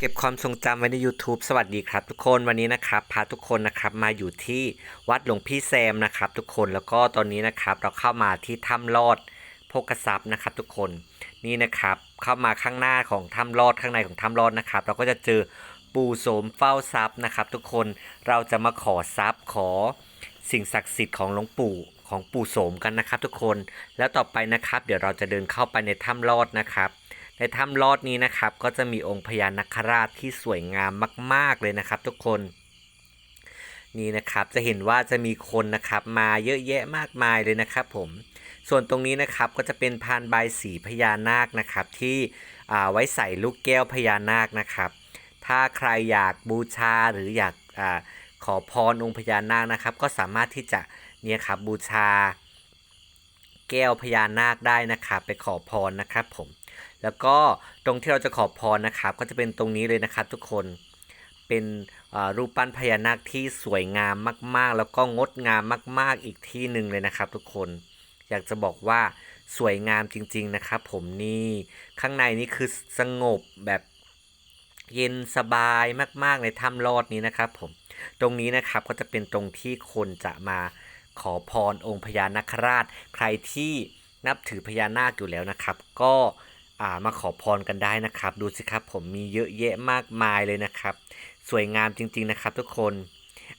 เก็บความทรงจำไว้ใน YouTube สวัสดีครับ ทุกคนวันนี้นะครับพาทุกคนนะครับมาอยู่ที่วัดหลวงพี่แซมนะครับ ทุกคนแล้วก็ตอนนี้นะครับ เราเข้ามาที่ถ้ำลอดโพกทรัพย์นะครับ ทุกคนนี่นะครับ เข้ามาข้างหน้าของถ้ำลอดข้างในของถ้ำลอดนะครับ เราก็จะเจอปู่โสมเฝ้าทรัพย์นะครับ ทุกคนเราจะมาขอทรัพย์ขอสิ่งศักดิ์สิทธิ์ของหลวงปู่ของปู่โสมกันนะครับ ทุกคนแล้วต่อไปนะครับ เดี๋ยวเราจะเดินเข้าไปในถ้ำลอดนะครับ ในถ้ำลอดนี้นะครับ ก็จะมีองค์พญานาคราชที่สวยงามมาก ๆเลยนะครับทุกคนนี่นะครับจะเห็นว่าจะมีคนนะครับมาเยอะแยะมากมายเลยนะครับผมส่วนตรงนี้นะครับก็จะเป็นพานใบายสีพญานาคนะครับที่อ่าไว้ใส่ลูกแก้วพญานาคนะครับ ถ้าใครอยากบูชาหรืออยากอาขอพรองค์พญานาคนะครับ ก็สามารถที่จะเนี่ยครับบูชา แก้วพญานาคได้นะครับ ไปขอพรนะครับผม แล้วก็ตรงที่เราจะขอพรนะครับ ก็จะเป็นตรงนี้เลยนะครับทุกคนเป็นรูปปั้นพญานาคที่สวยงามมาก ๆ แล้วก็งดงามมาก ๆ อีกที่หนึ่งเลยนะครับทุกคน อยากจะบอกว่าสวยงามจริง ๆ นะครับ ผมนี่ข้างในนี่คือสงบแบบเย็นสบายมาก ๆ ในถ้ำลอดนี้นะครับผมตรงนี้นะครับก็จะเป็นตรงที่คนจะมาขอพรองค์พญานาคราช ใครที่นับถือพญานาคอยู่แล้วนะครับ ก็ อ่ามาขอพรกันได้นะครับ ดูสิครับผมมีเยอะแยะมากมายเลยนะครับ สวยงามจริง ๆนะครับ ทุกคน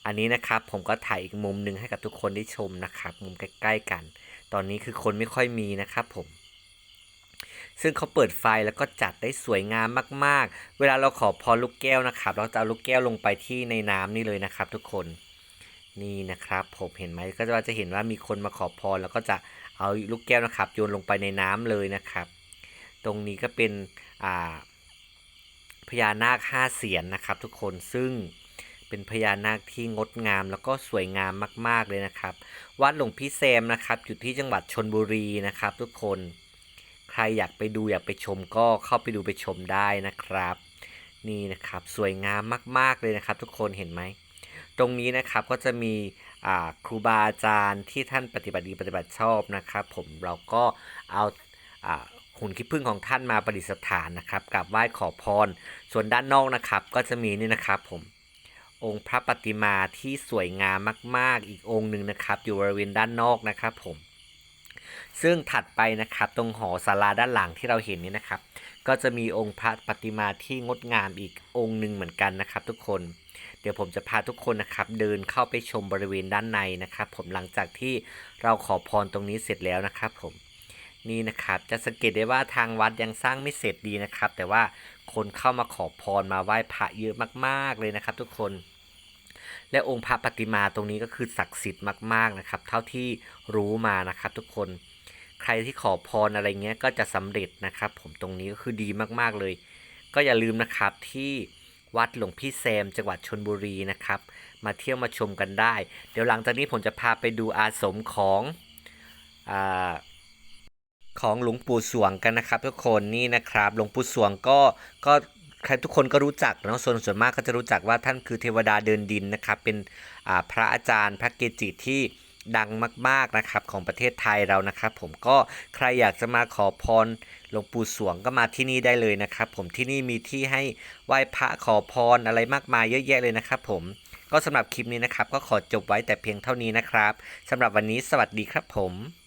อันนี้นะครับผมก็ถ่ายอีกมุมหนึ่งให้กับทุกคนได้ชมนะครับ มุมใกล้ๆกัน ตอนนี้คือคนไม่ค่อยมีนะครับผมซึ่งเขาเปิดไฟแล้วก็จัดได้สวยงามมาก ๆ เวลาเราขอพรลูกแก้วนะครับ เราจะเอาลูกแก้วลงไปที่ในน้ำนี่เลยนะครับ ทุกคน นี่นะครับ ผมเห็นไหมก็จะจะเห็นว่ามีคนมาขอพรแล้วก็จะเอาลูกแก้วนะครับ โยนลงไปในน้ำเลยนะครับ ตรงนี้ก็เป็นพญานาคห้าเสียนนะครับ ทุกคนซึ่งเป็นพญานาคที่งดงามแล้วก็สวยงามมาก ๆ เลยนะครับ วัดหลวงพี่แซมนะครับ อยู่ที่จังหวัดชนบุรีนะครับ ทุกคนใครอยากไปดูอยากไปชมก็เข้าไปดูไปชมได้นะครับ นี่นะครับสวยงามมาก ๆ เลยนะครับ ทุกคนเห็นไหมตรงนี้นะครับก็จะมีครูบาอาจารย์ที่ท่านปฏิบัติดีปฏิบัติชอบนะครับ ผมเราก็เอาอา หุ่นขี้ผึ้งของท่านมาประดิษฐานนะครับกราบไหว้ขอพร ส่วนด้านนอกนะครับก็จะมีนี่นะครับผมองค์พระปฏิมาที่สวยงามมาก ๆ อีกองค์หนึ่งนะครับ อยู่บริเวณด้านนอกนะครับผม ซึ่งถัดไปนะครับตรงหอศาลาด้านหลังที่เราเห็นนี่นะครับ ก็จะมีองค์พระปฏิมาที่งดงามอีกองค์หนึ่งเหมือนกันนะครับ ทุกคน เดี๋ยวผมจะพาทุกคนนะครับ เดินเข้าไปชมบริเวณด้านในนะครับ ผมหลังจากที่เราขอพรตรงนี้เสร็จแล้วนะครับผม นี่นะครับจะสังเกตได้ว่าทางวัดยังสร้างไม่เสร็จดีนะครับ แต่ว่าคนเข้ามาขอพรมาไหว้พระเยอะมากๆเลยนะครับ ทุกคน และองค์พระปฏิมาตรงนี้ก็คือศักดิ์สิทธิ์มากๆนะครับ เท่าที่รู้มานะครับ ทุกคน ใครที่ขอพรอะไรเงี้ยก็จะสำเร็จนะครับ ผมตรงนี้ก็คือดีมากๆเลย ก็อย่าลืมนะครับที่วัดหลวงพี่แซมจังหวัดชนบุรีนะครับ มาเที่ยวมาชมกันได้ เดี๋ยวหลังจากนี้ผมจะพาไปดูอาสมของอา ของหลวงปู่สวงกันนะครับ ทุกคนนี่นะครับหลวงปู่สวงก็ก็ใครทุกคนก็รู้จักเนาะส่วนส่วนมากก็จะรู้จักว่าท่านคือเทวดาเดินดินนะครับ เป็นอ่าพระอาจารย์พระเกจิที่ดังมากๆนะครับของประเทศไทยเรานะครับ ผมก็ใครอยากจะมาขอพรหลวงปู่สวงก็มาที่นี่ได้เลยนะครับ ผมที่นี่มีที่ให้ไหว้พระขอพรอะไรมากมายเยอะแยะเลยนะครับ ผมก็สำหรับคลิปนี้นะครับ ก็ขอจบไว้แต่เพียงเท่านี้นะครับสำหรับวันนี้สวัสดีครับผม